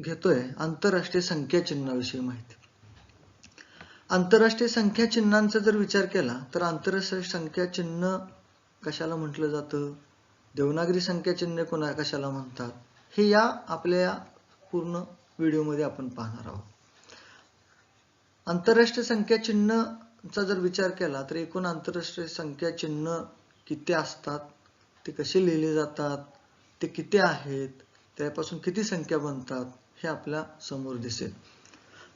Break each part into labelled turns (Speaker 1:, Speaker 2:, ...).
Speaker 1: घेतोय आंतरराष्ट्रीय संख्या चिन्हाविषयी माहिती. आंतरराष्ट्रीय संख्या चिन्हांचा जर विचार केला तर आंतरराष्ट्रीय संख्या चिन्ह कशाला म्हटलं जातं? देवनागरी संख्या चिन्ह कोणा कशाला म्हणतात? हे या आपल्या पूर्ण व्हिडिओमध्ये आपण पाहणार आहोत. आंतरराष्ट्रीय संख्या चिन्हचा जर विचार केला तर एकूण आंतरराष्ट्रीय संख्या चिन्ह किती असतात? ते कसे लिहिले जातात? ते किती आहेत? त्यापासून किती संख्या बनतात? हे आपल्यासमोर दिसेल.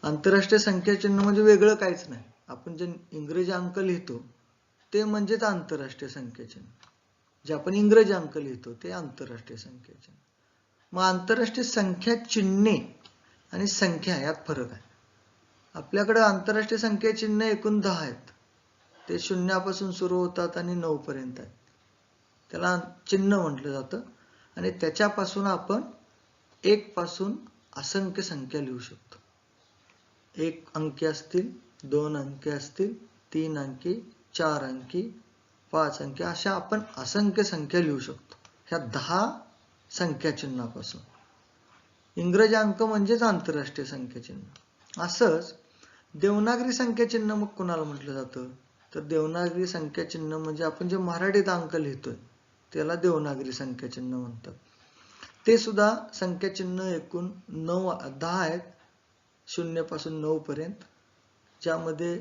Speaker 1: आंतरराष्ट्रीय संख्या चिन्ह म्हणजे वेगळं काहीच नाही. आपण जे इंग्रजी अंक लिहितो ते म्हणजेच आंतरराष्ट्रीय संख्या चिन्ह. जे आपण इंग्रजी अंक लिहितो ते आंतरराष्ट्रीय संख्या चिन्ह. मग आंतरराष्ट्रीय संख्या चिन्हे आणि संख्या यात फरक आहे. आपल्याकडे आंतरराष्ट्रीय संख्या चिन्ह एकूण दहा आहेत. ते शून्यापासून सुरू होतात आणि नऊ पर्यंत आहेत. त्याला चिन्ह म्हटलं जातं. आणि त्याच्यापासून आपण एक पासून असंख्य संख्या लिहू शकतो. एक अंकी असतील दोन अंकी असतील तीन अंकी चार अंकी पाच अंकी अशा आपण असंख्य संख्या लिहू शकतो. ह्या दहा संख्या चिन्हापासून. इंग्रजी अंक म्हणजेच आंतरराष्ट्रीय संख्या चिन्ह. असंच देवनागरी संख्या चिन्ह मग कुणाला म्हटलं जातं? तर देवनागरी संख्या चिन्ह म्हणजे आपण जे मराठीत अंक लिहितोय त्याला देवनागरी संख्या चिन्ह म्हणतात. ते सुद्धा संख्या चिन्ह एकूण नऊ दहा आहेत. शून्यपासून नऊ पर्यंत. ज्यामध्ये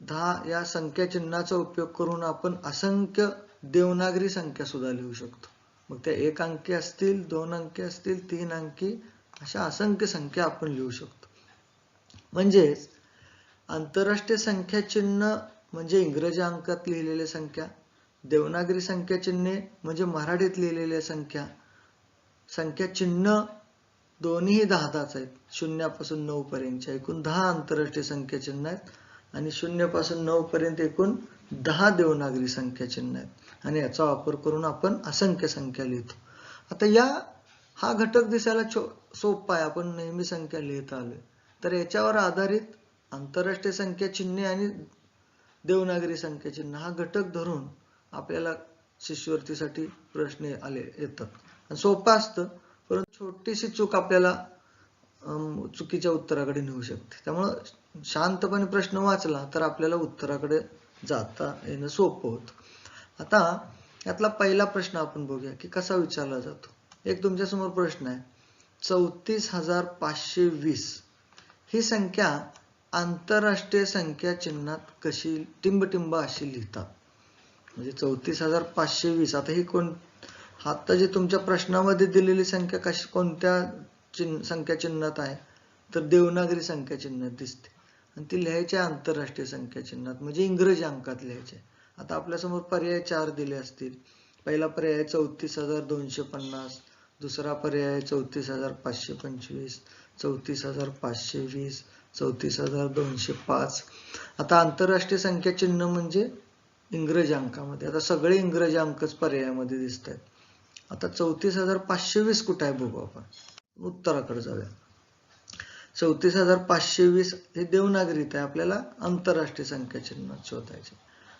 Speaker 1: दहा या संख्या चिन्हाचा उपयोग करून आपण असंख्य देवनागरी संख्या सुद्धा लिहू शकतो. मग त्या एक अंकी असतील दोन अंकी असतील तीन अंकी अशा असंख्य संख्या आपण लिहू शकतो. म्हणजेच आंतरराष्ट्रीय संख्या चिन्ह म्हणजे इंग्रजी अंकात लिहिलेल्या संख्या देवनागरी संख्याचिन्हे म्हणजे मराठीत लिहिलेल्या संख्या संख्या चिन्ह दोन्हीही दहा दहाच आहेत. शून्यापासून नऊ पर्यंतच्या एकूण दहा आंतरराष्ट्रीय संख्या चिन्ह आहेत. आणि शून्यपासून नऊ पर्यंत एकूण दहा देवनागरी संख्या चिन्ह आहेत. आणि याचा वापर करून आपण असंख्य संख्या लिहितो. आता या हा घटक दिसायला सोपा आहे. आपण नेहमी संख्या लिहित आलोय. तर याच्यावर आधारित आंतरराष्ट्रीय संख्या चिन्हे आणि देवनागरी संख्या चिन्ह हा घटक धरून आपल्याला शिष्यवृत्तीसाठी प्रश्न आले येतात. सोपं असतं परंतु छोटीशी चूक आपल्याला चुकीच्या उत्तराकडे नेऊ शकते. त्यामुळं शांतपणे प्रश्न वाचला तर आपल्याला उत्तराकडे जाता येणं सोपं होतं. आता यातला पहिला प्रश्न आपण बघूया की कसा विचारला जातो. एक तुमच्यासमोर प्रश्न आहे चौतीस हजार पाचशे वीस ही संख्या आंतरराष्ट्रीय संख्या चिन्हात कशी टिंबटिंब अशी लिहितात. म्हणजे चौतीस हजार पाचशे वीस आता ही कोण आता जी तुमच्या प्रश्नामध्ये दिलेली संख्या कशी कोणत्या चिन्ह संख्या चिन्हात आहे? तर देवनागरी संख्या चिन्हात दिसते. आणि ती लिहायची आंतरराष्ट्रीय संख्या चिन्हात म्हणजे इंग्रजी अंकात लिहायचे. आता आपल्यासमोर पर्याय चार दिले असतील. पहिला पर्याय चौतीस हजार दोनशे पन्नास दुसरा पर्याय चौतीस हजार पाचशे पंचवीस चौतीस हजार पाचशे वीस चौतीस हजार दोनशे पाच. आता आंतरराष्ट्रीय संख्या चिन्ह म्हणजे इंग्रजी अंकामध्ये. आता सगळे इंग्रजी अंकच पर्यायामध्ये दिसत आहेत आता चौतीस हजार पाचशे वीस कुठं आहे बघू आपण. उत्तराकडे जाऊया. चौतीस हजार पाचशे वीस हे देवनागरीत आहे. आपल्याला आंतरराष्ट्रीय संख्या चिन्ह शोधायचे.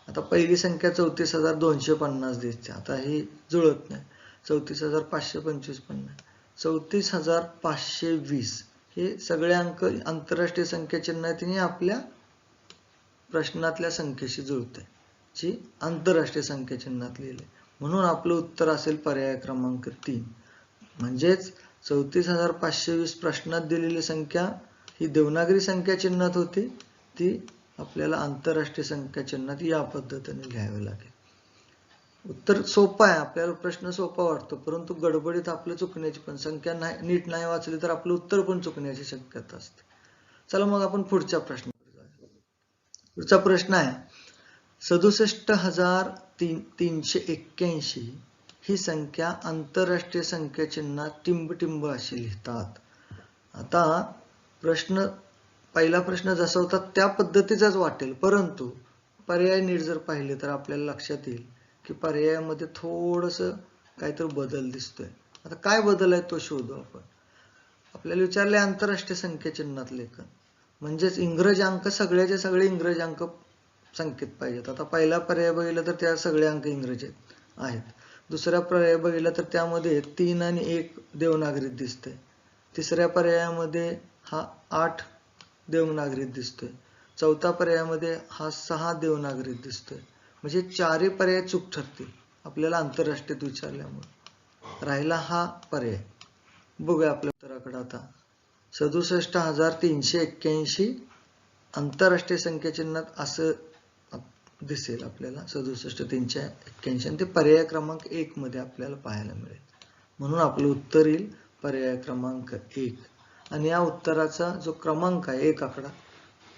Speaker 1: आता पहिली संख्या चौतीस हजार दोनशे पन्नास दिसते आता ही जुळत नाही. चौतीस हजार पाचशे पंचवीस पण नाही. चौतीस हजार पाचशे वीस हे सगळे अंक आंतरराष्ट्रीय संख्या चिन्ह आहेत आपल्या प्रश्नातल्या संख्येशी जुळते जी आंतरराष्ट्रीय संख्या चिन्हात लिहिले म्हणून आपलं उत्तर असेल पर्याय क्रमांक तीन. म्हणजेच चौतीस हजार पाचशे वीस प्रश्नात दिलेली संख्या ही देवनागरी संख्या चिन्हात होती. ती आपल्याला आंतरराष्ट्रीय संख्या चिन्हात या पद्धतीने लिहावी लागेल. उत्तर सोपं आहे. आपल्याला प्रश्न सोपा वाटतो. परंतु गडबडीत आपलं चुकण्याची पण संख्या नाही नीट नाही वाचली तर आपलं उत्तर पण चुकण्याची शक्यता असते. चला मग आपण पुढच्या प्रश्नाकडे जाऊया. पुढचा प्रश्न आहे. सदुसष्ट हजार तीन तीनशे एक्क्याऐंशी ही संख्या आंतरराष्ट्रीय संख्या चिन्हात टिंबटिंब अशी लिहितात. आता प्रश्न पहिला प्रश्न जसा होता त्या पद्धतीचाच वाटेल परंतु पर्याय नीट जर पाहिले तर आपल्याला लक्षात येईल की पर्यायामध्ये थोडस काहीतरी बदल दिसतोय. आता काय बदल आहे तो शोधू आपण. आपल्याला विचारले आंतरराष्ट्रीय संख्या चिन्हात लेखन. म्हणजेच इंग्रज अंक सगळ्याचे सगळे इंग्रज अंक संकेत पाहिजेत. आता पहिला पर्याय बघितला तर त्या सगळे अंक इंग्रजीत आहेत. दुसरा पर्याय बघितला तर त्यामध्ये तीन आणि एक देवनागरीत दिसते तिसऱ्या पर्यायामध्ये हा आठ देवनागरीत दिसतोय. चौथा पर्यायामध्ये हा सहा देवनागरीत दिसतोय. म्हणजे चारही पर्याय चूक ठरतील आपल्याला आंतरराष्ट्रीय विचारल्यामुळे. राहिला हा पर्याय. बघूया आपल्या उत्तराकडे आता. सदुसष्ट हजार तीनशे एक्क्याऐंशी आंतरराष्ट्रीय संख्या चिन्हात असं दिसेल आपल्याला. सदुसष्ट तीनशे एक्क्याऐंशी आणि ते पर्याय क्रमांक एक मध्ये आपल्याला पाहायला मिळेल. म्हणून आपलं उत्तर येईल पर्याय क्रमांक एक. आणि या उत्तराचा जो क्रमांक आहे एक आकडा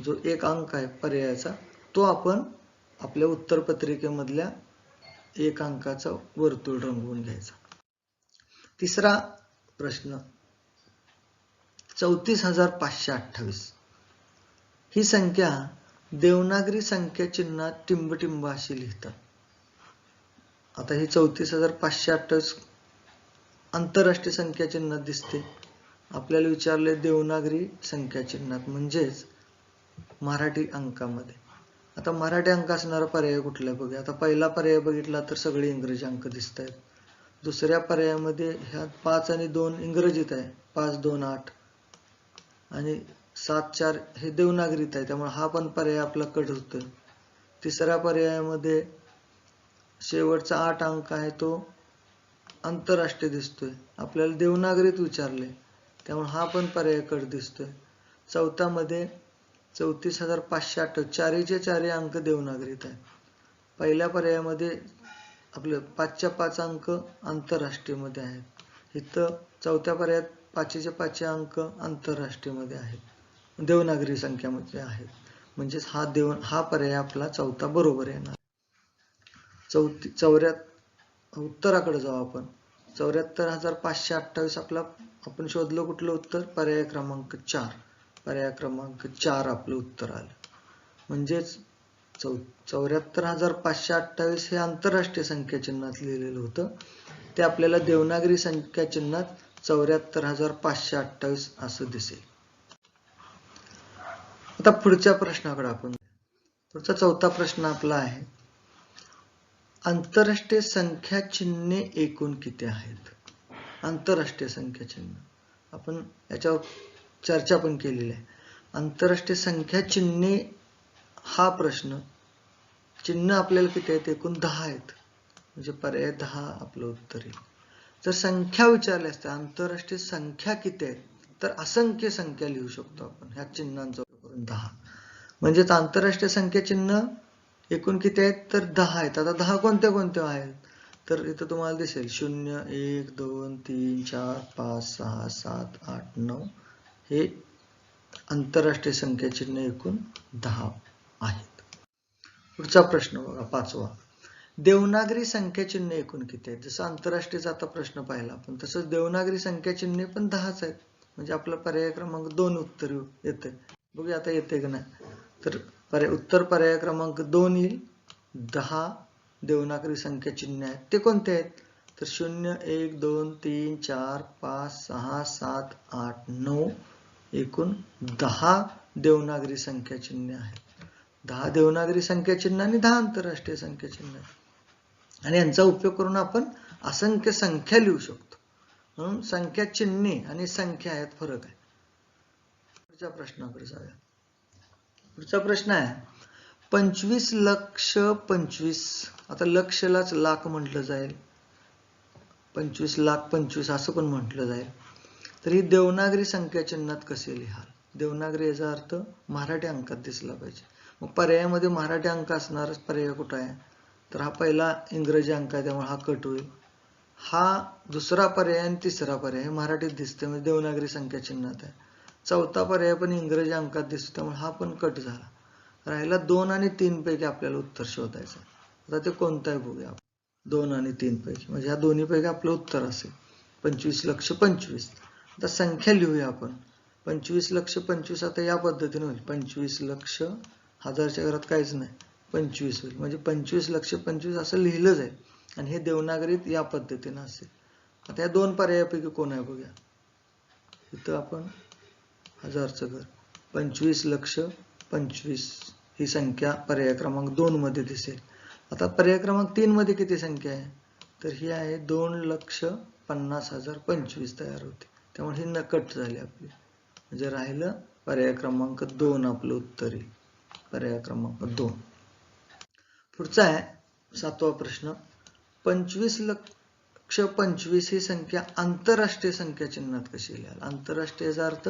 Speaker 1: जो एक अंक आहे पर्यायाचा तो आपण आपल्या उत्तरपत्रिकेमधल्या एक अंकाचा वर्तुळ रंगवून घ्यायचा. तिसरा प्रश्न. चौतीस हजार पाचशे अठ्ठावीस. ही संख्या देवनागरी संख्या चिन्हात टिंबटिंब अशी लिहितात. आता ही चौतीस हजार पाचशे अठ्ठावीस आंतरराष्ट्रीय संख्या चिन्हात दिसते. आपल्याला विचारले देवनागरी संख्या चिन्हात म्हणजेच मराठी अंकामध्ये. आता मराठी अंक असणारा पर्याय कुठला आहे बघूया. आता पहिला पर्याय बघितला तर सगळे इंग्रजी अंक दिसत आहेत दुसऱ्या पर्यायामध्ये ह्या पाच आणि दोन इंग्रजीत आहे. पाच दोन आठ. आणि सात चार हे देवनागरीत आहे त्यामुळे हा पण पर्याय आपला कट होतोय. तिसऱ्या पर्यायामध्ये शेवटचा आठ अंक आहे तो आंतरराष्ट्रीय दिसतोय. आपल्याला देवनागरीत विचारले त्यामुळे हा पण पर्याय कट दिसतोय. चौथ्यामध्ये चौतीस हजार पाचशे अठ्ठ चारीचे चारी अंक देवनागरीत आहे. पहिल्या पर्यायामध्ये आपले पाचच्या पाच अंक आंतरराष्ट्रीयमध्ये आहेत. इथं चौथ्या पर्यायात पाचशेचे पाचशे अंक आंतरराष्ट्रीयमध्ये आहेत. देवनागरी संख्यामध्ये आहे. म्हणजेच हा देव हा पर्याय आपला चौथा बरोबर येणार. चौथी चौऱ्यात उत्तराकडे जाऊ आपण. चौऱ्याहत्तर हजार पाचशे अठ्ठावीस आपला आपण शोधलं कुठलं उत्तर? पर्याय क्रमांक चार. पर्याय क्रमांक चार आपलं उत्तर आलं. म्हणजेच चौ चौऱ्याहत्तर हजार पाचशे अठ्ठावीस हे आंतरराष्ट्रीय संख्या चिन्हात लिहिलेलं होतं. ते आपल्याला देवनागरी संख्या चिन्हात चौऱ्याहत्तर हजार पाचशे अठ्ठावीस असं दिसेल. आता पुढच्या प्रश्नाकडे आपण पुढचा चौथा प्रश्न आपला आहे आंतरराष्ट्रीय संख्या चिन्हे एकूण किती आहेत? आंतरराष्ट्रीय संख्या चिन्ह. आपण याच्यावर चर्चा पण केलेली आहे. आंतरराष्ट्रीय संख्या चिन्हे हा प्रश्न चिन्ह आपल्याला किती आहेत? एकूण दहा आहेत. म्हणजे पर्याय दहा आपलं उत्तर येईल. जर संख्या विचारल्या असते आंतरराष्ट्रीय संख्या किती आहेत? तर असंख्य संख्या लिहू शकतो आपण ह्या चिन्हांचा. दहा. म्हणजेच आंतरराष्ट्रीय संख्या चिन्ह एकूण किती आहेत? तर दहा आहेत. आता दहा कोणत्या कोणत्या आहेत? तर इथं तुम्हाला दिसेल. शून्य एक दोन तीन चार पाच सहा सात आठ नऊ. हे आंतरराष्ट्रीय संख्या चिन्ह एकूण दहा आहेत. पुढचा प्रश्न बघा पाचवा. देवनागरी संख्या चिन्ह एकूण किती आहेत? जसं आंतरराष्ट्रीयचा आता प्रश्न पाहिला आपण तसंच देवनागरी संख्या चिन्ह पण दहाच आहेत. म्हणजे आपला पर्याय क्रमांक दोन उत्तर येते बघूया आता येते का नाही. तर पर्याय उत्तर पर्याय क्रमांक दोन येईल. दहा देवनागरी संख्या चिन्ह आहेत. ते कोणते आहेत? तर शून्य एक दोन तीन चार पाच सहा सात आठ नऊ एकूण दहा देवनागरी संख्या चिन्ह आहेत. दहा देवनागरी संख्या चिन्ह आणि दहा आंतरराष्ट्रीय संख्या चिन्ह आहेत. आणि यांचा उपयोग करून आपण असंख्य संख्या लिहू शकतो. म्हणून संख्या चिन्हे आणि संख्या यात फरक आहे. पुढच्या प्रश्नाकडे जाऊया पुढचा प्रश्न आहे पंचवीस लक्ष पंचवीस. आता लक्षलाच लाख म्हटलं जाईल. पंचवीस लाख पंचवीस असं पण म्हटलं जाईल. तर ही देवनागरी संख्या चिन्हात कसे लिहाल? देवनागरी याचा अर्थ मराठी अंकात दिसला पाहिजे. मग पर्यायामध्ये मराठी अंक असणारच पर्याय कुठं आहे? तर हा पहिला इंग्रजी अंक आहे त्यामुळे हा कट होईल. हा दुसरा पर्याय आणि तिसरा पर्याय हे मराठीत दिसते म्हणजे देवनागरी संख्या चिन्हात आहे. चौथा पर्याय पण इंग्रजी अंकात दिसतो त्यामुळे हा पण कट झाला. राहिला दोन आणि तीन पैकी आपल्याला उत्तर शोधायचं आता ते कोणताही आहे बघूया दोन आणि तीन पैकी. म्हणजे ह्या दोन्ही पैकी आपलं उत्तर असेल. पंचवीस लक्ष पंचवीस. आता संख्या लिहूया आपण. पंचवीस लक्ष पंचवीस आता या पद्धतीने होईल. पंचवीस लक्ष हजारच्या घरात काहीच नाही. पंचवीस होईल. म्हणजे पंचवीस लक्ष पंचवीस असं लिहिलं जाईल आणि हे देवनागरीत या पद्धतीनं असेल. आता या दोन पर्यायापैकी कोण आहे बघूया. इथं आपण हजारचं घर. पंचवीस लक्ष पंचवीस ही संख्या पर्याय क्रमांक दोन मध्ये दिसेल. आता पर्याय क्रमांक तीन मध्ये किती संख्या आहे? तर ही आहे दोन लक्ष पन्नास हजार पंचवीस तयार होते. त्यामुळे ही नकट झाली आपली. म्हणजे राहिलं पर्याय क्रमांक दोन आपलं उत्तर येईल. पर्याय क्रमांक दोन. पुढचा आहे सातवा प्रश्न. पंचवीस लक्ष पंचवीस ही संख्या आंतरराष्ट्रीय संख्या चिन्हात कशी लिहाल? आंतरराष्ट्रीयचा अर्थ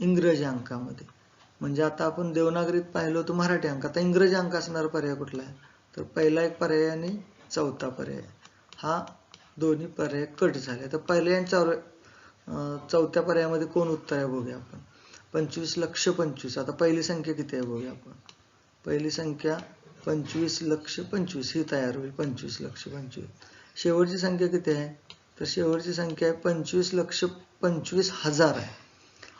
Speaker 1: इंग्रजी अंकामध्ये. म्हणजे आता आपण देवनागरीत पाहिलो होतो मराठी अंक. आता इंग्रजी अंक असणारा पर्याय कुठला आहे? तर पहिला एक पर्याय आणि चौथा पर्याय. हा दोन्ही पर्याय कट झाले. तर पहिल्या आणि चौथ्या पर्यायामध्ये कोण उत्तर आहे बघूया आपण. पंचवीस लक्ष पंचवीस. आता पहिली संख्या किती आहे बघूया आपण. पहिली संख्या पंचवीस लक्ष पंचवीस. ही तयार होईल. पंचवीस लक्ष पंचवीस. शेवटची संख्या किती आहे? तर शेवटची संख्या आहे पंचवीस लक्ष पंचवीस हजार आहे.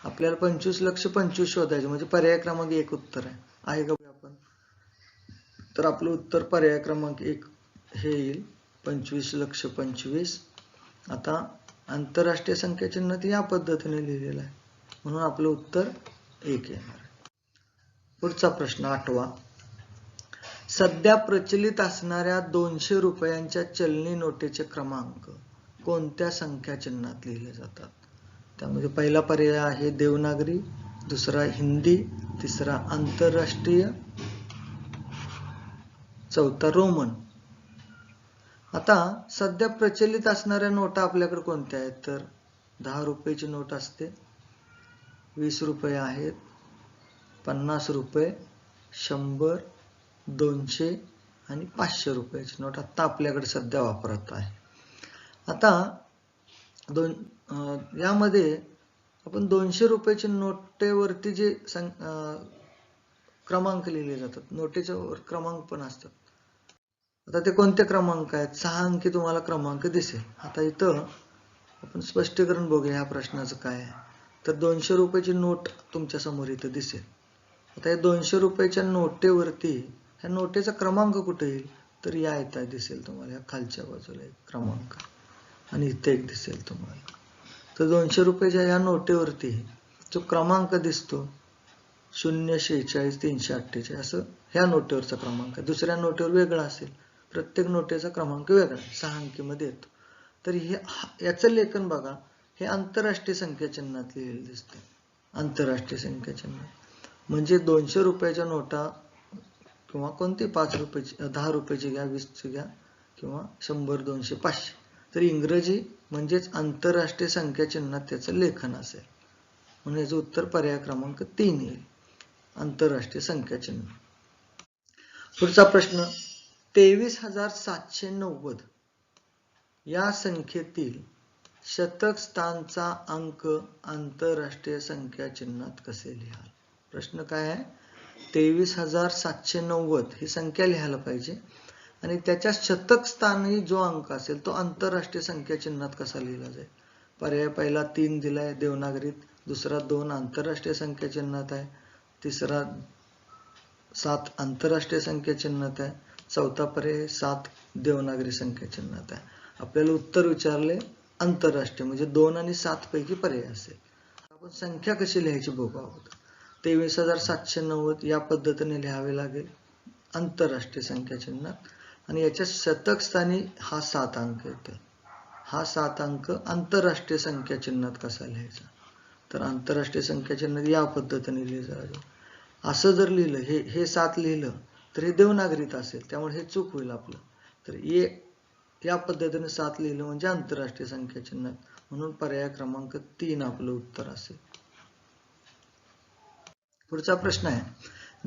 Speaker 1: आपल्याला पंचवीस लक्ष पंचवीस शोधायचे म्हणजे पर्याय क्रमांक एक उत्तर आहे. आहे का आपण? तर आपलं उत्तर पर्याय क्रमांक एक हे येईल. पंचवीस लक्ष पंचवीस. आता आंतरराष्ट्रीय संख्या चिन्ह या पद्धतीने लिहिलेलं आहे. म्हणून आपलं उत्तर एक येणार पुढचा प्रश्न आठवा. सध्या प्रचलित असणाऱ्या दोनशे रुपयांच्या चलनी नोटेचे क्रमांक कोणत्या संख्या चिन्हात लिहिले जातात? त्यामध्ये पहिला पर्याय आहे देवनागरी दुसरा हिंदी तिसरा आंतरराष्ट्रीय चौथा रोमन. आता सध्या प्रचलित असणाऱ्या नोटा आपल्याकडे कोणत्या आहेत? तर दहा रुपयाची नोट असते. वीस रुपये आहेत. पन्नास रुपये शंभर दोनशे आणि पाचशे रुपयाची नोट आता आपल्याकडे सध्या वापरत आहे. आता दोन यामध्ये आपण दोनशे रुपयाची नोटेवरती जे सं क्रमांक लिहिले जातात नोटेच्या वर क्रमांक पण असतात. आता ते कोणते क्रमांक आहेत? सहा अंकी तुम्हाला क्रमांक दिसेल. आता इथं आपण स्पष्टीकरण बघूया ह्या प्रश्नाचं काय आहे. तर दोनशे रुपयाची नोट तुमच्यासमोर इथं दिसेल. आता या दोनशे रुपयाच्या नोटेवरती ह्या नोटेचा क्रमांक कुठे येईल? तर या इथं दिसेल तुम्हाला या खालच्या बाजूला एक क्रमांक. आणि इथे एक दिसेल तुम्हाला. तर दोनशे रुपयाच्या या नोटेवरती जो क्रमांक दिसतो शून्य शेहेचाळीस तीनशे अठ्ठेचाळीस असं ह्या नोटेवरचा क्रमांक दुसऱ्या नोटेवर वेगळा असेल. प्रत्येक नोटेचा क्रमांक वेगळा सहा अंकीमध्ये येतो. तर हे याचं लेखन बघा. हे आंतरराष्ट्रीय संख्या चिन्हात लिहिलेलं दिसते आंतरराष्ट्रीय संख्या चिन्ह म्हणजे दोनशे रुपयाच्या नोटा किंवा कोणती पाच रुपयाची दहा रुपयाची घ्या वीसची घ्या किंवा शंभर दोनशे पाचशे. तर इंग्रजी म्हणजेच आंतरराष्ट्रीय संख्या चिन्हात त्याचं लेखन असेल. म्हणून याचं उत्तर पर्याय क्रमांक तीन येईल. आंतरराष्ट्रीय संख्या चिन्ह पुढचा प्रश्न तेवीस हजार सातशे नव्वद या संख्येतील शतक स्थानचा अंक आंतरराष्ट्रीय संख्या चिन्हात कसे लिहाल? प्रश्न काय आहे? तेवीस हजार सातशे नव्वद ही संख्या लिहायला पाहिजे. आणि त्याच्या शतकस्थानी जो अंक असेल तो आंतरराष्ट्रीय संख्या चिन्हात कसा लिहिला जाईल? पर्याय पहिला तीन दिलाय देवनागरीत दुसरा दोन आंतरराष्ट्रीय संख्या चिन्हात आहे तिसरा सात आंतरराष्ट्रीय संख्या चिन्हात आहे चौथा पर्याय सात देवनागरी संख्या चिन्हात आहे. आपल्याला उत्तर विचारले आंतरराष्ट्रीय म्हणजे दोन आणि सात पैकी पर्याय असेल. आपण संख्या कशी लिहायची बघू आहोत. तेवीस हजार सातशे नव्वद या पद्धतीने लिहावे लागेल आंतरराष्ट्रीय संख्या चिन्हात. आणि याच्या शतक स्थानी हा सात अंक येतो. हा सात अंक आंतरराष्ट्रीय संख्या चिन्हात कसा लिहायचा? तर आंतरराष्ट्रीय संख्या चिन्हात या पद्धतीने लिहिलं असं जर लिहिलं हे हे सात लिहिलं तर हे देवनागरीत असेल त्यामुळे हे चूक होईल आपलं. तर ये या पद्धतीने सात लिहिलं म्हणजे आंतरराष्ट्रीय संख्या चिन्हात. म्हणून पर्याय क्रमांक तीन आपलं उत्तर असेल. पुढचा प्रश्न आहे.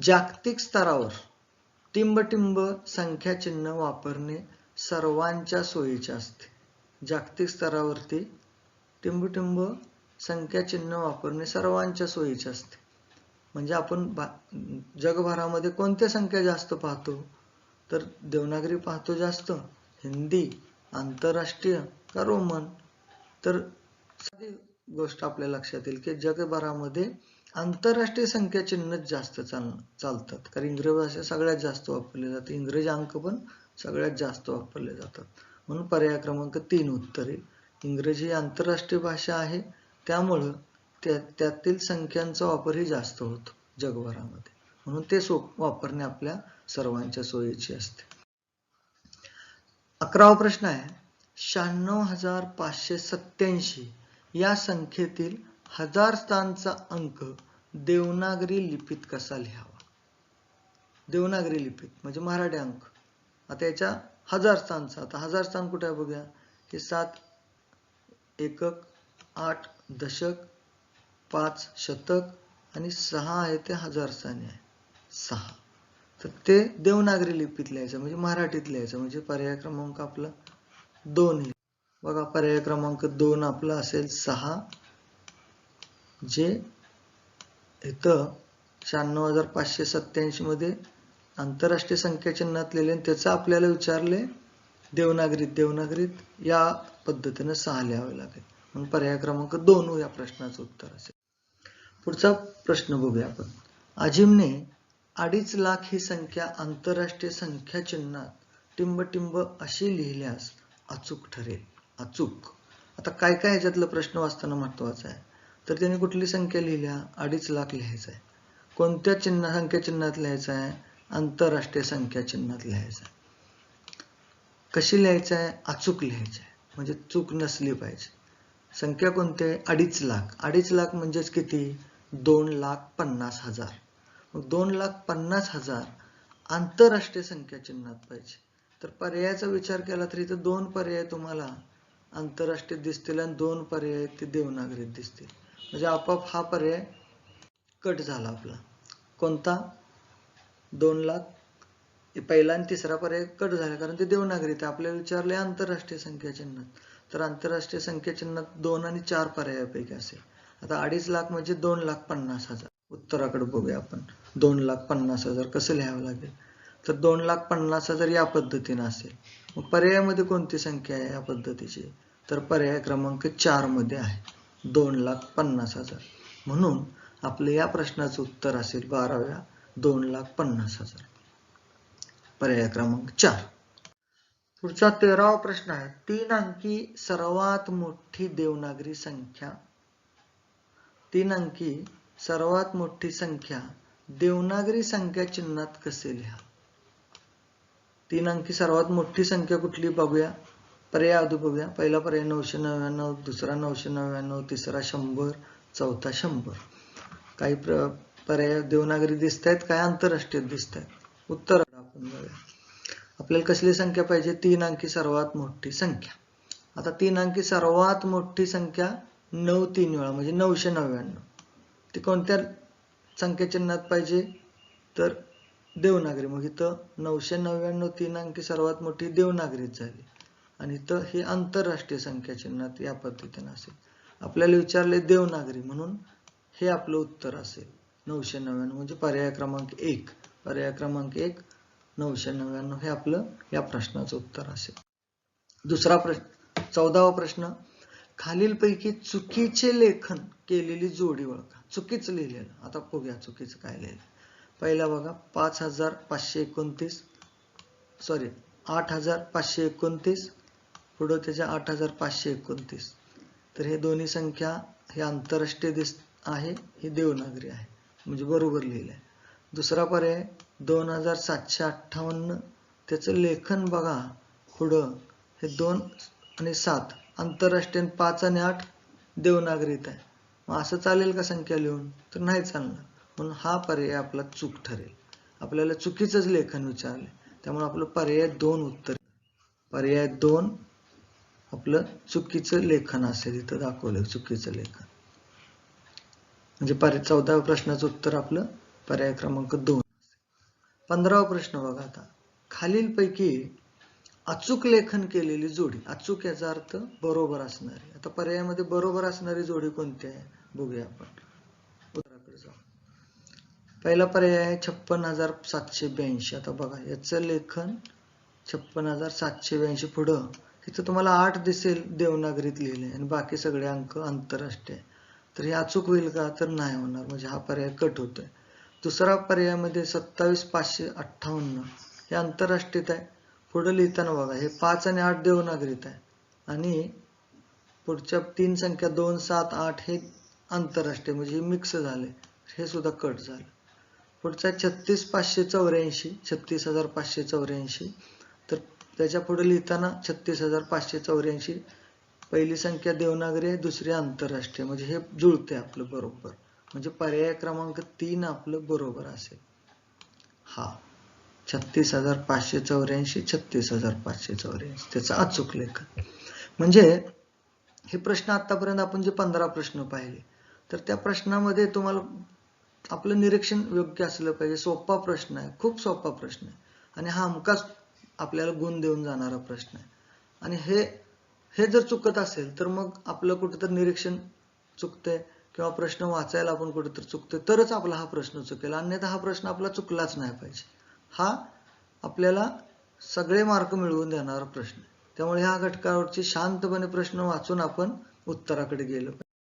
Speaker 1: जागतिक स्तरावर टिंबटिंब संख्या चिन्ह वापरणे सर्वांच्या सोयीचे असते. जागतिक स्तरावरती टिंबटिंब संख्या चिन्ह वापरणे सर्वांच्या सोयीचे असते. म्हणजे आपण जगभरामध्ये कोणत्या संख्या जास्त पाहतो? तर देवनागरी पाहतो जास्त हिंदी आंतरराष्ट्रीय का रोमन? तर गोष्ट आपल्या लक्षात येईल की जगभरामध्ये आंतरराष्ट्रीय संख्या चिन्हच जास्त चाल चालतात. कारण इंग्रजी भाषा सगळ्यात जास्त वापरली जाते. इंग्रजी अंक पण सगळ्यात जास्त वापरले जातात. म्हणून पर्याय क्रमांक तीन उत्तर इंग्रजी आंतरराष्ट्रीय भाषा आहे. त्यामुळं त्यातील संख्यांचा वापरही जास्त होतो जगभरामध्ये. म्हणून ते सोप वापरणे आपल्या सर्वांच्या सोयीचे असते. अकरावा प्रश्न आहे. शहाण्णव हजार पाचशे सत्याऐंशी या संख्येतील हजार स्थानचा अंक देवनागरी लिपीत कसा लिहावा? देवनागरी लिपीत म्हणजे मराठी अंक. आता याच्या हजार स्थानचा आता हजार स्थान कुठे आहे बघूया. हे सात एकक आठ दशक पाच शतक आणि सहा आहे ते हजार स्थानी आहे. सहा. तर ते देवनागरी लिपीत लिहायचं म्हणजे मराठीत लिहायचं म्हणजे पर्याय क्रमांक आपला दोन बघा पर्याय क्रमांक दोन आपला असेल सहा. जे इथं शहाण्णव हजार पाचशे सत्याऐंशी मध्ये आंतरराष्ट्रीय संख्या चिन्हात लिहिले त्याचं आपल्याला विचारले देवनागरीत देवनागरीत या पद्धतीने सहा लिहावे लागेल. म्हणून पर्याय क्रमांक दोन या प्रश्नाचं उत्तर असेल. पुढचा प्रश्न बघूया आपण. अजिमने अडीच लाख ही संख्या आंतरराष्ट्रीय संख्या चिन्हात टिंबटिंब अशी लिहिल्यास अचूक ठरेल. अचूक. आता काय काय ह्याच्यातलं प्रश्न वाचताना महत्त्वाचा आहे? तर त्यांनी कुठली संख्या लिहिल्या? अडीच लाख लिहायचं आहे कोणत्या चिन्ह संख्या चिन्हात लिहायचं आहे आंतरराष्ट्रीय संख्या चिन्हात लिहायचं आहे कशी लिहायचं आहे अचूक लिहायचं आहे म्हणजे चूक नसली पाहिजे. संख्या कोणती आहे? अडीच लाख. अडीच लाख म्हणजेच किती? दोन लाख पन्नास हजार. मग दोन लाख पन्नास हजार आंतरराष्ट्रीय संख्या चिन्हात पाहिजे. तर पर्यायाचा विचार केला तरी इथं दोन पर्याय तुम्हाला आंतरराष्ट्रीय दिसतील आणि दोन पर्याय ते देवनागरीत दिसतील. म्हणजे आपोआप हा पर्याय कट झाला आपला. कोणता? दोन लाख. पहिला आणि तिसरा पर्याय कट झाला कारण ते देवनागरीत आपल्याला विचारले आंतरराष्ट्रीय संख्या चिन्हात. तर आंतरराष्ट्रीय संख्या चिन्हात दोन आणि चार पर्यायापैकी असेल. आता अडीच लाख म्हणजे दोन लाख पन्नास हजार. उत्तराकडे बघूया आपण. दोन लाख पन्नास हजार कसं लिहावं लागेल? तर दोन लाख पन्नास हजार या पद्धतीनं असेल. मग पर्यायामध्ये कोणती संख्या आहे या पद्धतीची? तर पर्याय क्रमांक चारमध्ये आहे. दोन लाख पन्नास हजार. म्हणून आपलं या प्रश्नाचं उत्तर असेल बाराव्या दोन लाख पन्नास हजार. पर्याय क्रमांक चार. पुढचा तेरावा प्रश्न आहे. तीन अंकी सर्वात मोठी देवनागरी संख्या. तीन अंकी सर्वात मोठी संख्या. देवनागरी संख्या चिन्हात कसे लिहा? तीन अंकी सर्वात मोठी संख्या कुठली बघूया. पर्याय आधी बघूया पहिला पर्याय नऊशे नव्याण्णव दुसरा नऊशे नव्याण्णव तिसरा शंभर चौथा शंभर. काही प्र पर्याय देवनागरी दिसत आहेत काय आंतरराष्ट्रीय दिसत आहेत उत्तर आपण बघूया. आपल्याला कसली संख्या पाहिजे? तीन अंकी सर्वात मोठी संख्या. आता तीन अंकी सर्वात मोठी संख्या नऊ तीन वेळा म्हणजे नऊशे नव्याण्णव. ती कोणत्या संख्या चिन्हात पाहिजे? तर देवनागरी. मग इथं नऊशे नव्याण्णव तीन अंकी सर्वात मोठी देवनागरीत झाली. आणि त हे आंतरराष्ट्रीय संख्या चिन्हात या पद्धतीने असेल. आपल्याला विचारले देवनागरी म्हणून हे आपलं उत्तर असेल. नऊशे नव्याण्णव म्हणजे पर्याय क्रमांक एक. पर्याय क्रमांक एक नऊशे नव्याण्णव हे आपलं या प्रश्नाचं उत्तर असेल. दुसरा प्रश्न चौदावा प्रश्न खालीलपैकी चुकीचे लेखन केलेली जोडी ओळखा. चुकीचं लिहिलेलं. आता बघूया चुकीचं काय लिहिलं. पहिला बघा पाच हजार पाचशे एकोणतीस सॉरी आठ हजार पाचशे एकोणतीस पुढं त्याच्या आठ हजार पाचशे एकोणतीस. तर हे दोन्ही संख्या हे आंतरराष्ट्रीय दिस आहे ही देवनागरी आहे. म्हणजे बरोबर लिहिलं आहे दुसरा पर्याय दोन हजार सातशे अठ्ठावन्न. त्याचं लेखन बघा पुढं. हे दोन आणि सात आंतरराष्ट्रीय पाच आणि आठ देवनागरीत आहे. मग असं चालेल का संख्या लिहून? तर नाही चालणार. म्हणून हा पर्याय आपला चूक ठरेल. आपल्याला चुकीचंच लेखन विचारले त्यामुळे आपलं पर्याय दोन उत्तर पर्याय दोन आपलं चुकीचं लेखन असेल इथं दाखवलं चुकीचं लेखन. म्हणजे पर्याय चौदाव्या प्रश्नाचं उत्तर आपलं पर्याय क्रमांक दोन. पंधरावा प्रश्न बघा आता. खालीलपैकी अचूक लेखन केलेली जोडी अचूक याचा अर्थ बरोबर असणारी. आता पर्यायामध्ये बरोबर असणारी जोडी कोणती आहे? बघूया आपण. उत्तराकडे जाऊ. पहिला पर्याय आहे छप्पन हजार सातशे ब्याऐंशी. आता बघा याचं लेखन छप्पन हजार सातशे ब्याऐंशी पुढं इथं तुम्हाला आठ दिसेल देवनागरीत लिहिले आणि बाकी सगळे अंक आंतरराष्ट्रीय. तर हे अचूक होईल का? तर नाही होणार. म्हणजे हा पर्याय कट होतोय. दुसरा पर्यायामध्ये सत्तावीस पाचशे अठ्ठावन्न. हे आंतरराष्ट्रीयत आहे. पुढे लिहिताना बघा. हे पाच आणि आठ देवनागरीत आहे. आणि पुढच्या तीन संख्या दोन सात आठ हे आंतरराष्ट्रीय. म्हणजे हे मिक्स झाले. हे सुद्धा कट झालं. पुढचा छत्तीस पाचशे चौऱ्याऐंशी छत्तीस हजार पाचशे चौऱ्याऐंशी. त्याच्या पुढे लिहिताना छत्तीस हजार पाचशे चौऱ्याऐंशी. पहिली संख्या देवनागरी आहे दुसरी आंतरराष्ट्रीय. म्हणजे हे जुळते आपलं बरोबर. म्हणजे पर्याय क्रमांक तीन आपलं बरोबर असेल. हा. छत्तीस हजार पाचशे चौऱ्याऐंशी छत्तीस हजार पाचशे चौऱ्याऐंशी. त्याचा अचूक लेखन. म्हणजे हे प्रश्न आतापर्यंत आपण जे पंधरा प्रश्न पाहिले तर त्या प्रश्नामध्ये तुम्हाला आपलं निरीक्षण योग्य असलं पाहिजे. सोपा प्रश्न आहे खूप सोपा प्रश्न आहे. आणि हा हमखास आपल्याला गुण देऊन जाणारा प्रश्न आहे. आणि हे हे जर चुकत असेल तर मग आपलं कुठेतरी निरीक्षण चुकतंय किंवा प्रश्न वाचायला आपण कुठेतरी चुकतोय तरच आपला हा प्रश्न चुकेल. अन्यथा हा प्रश्न आपला चुकलाच नाही पाहिजे. हा आपल्याला सगळे मार्क मिळवून देणारा प्रश्न आहे. त्यामुळे ह्या घटकावरची शांतपणे प्रश्न वाचून आपण उत्तराकडे गेलो. पाहिजे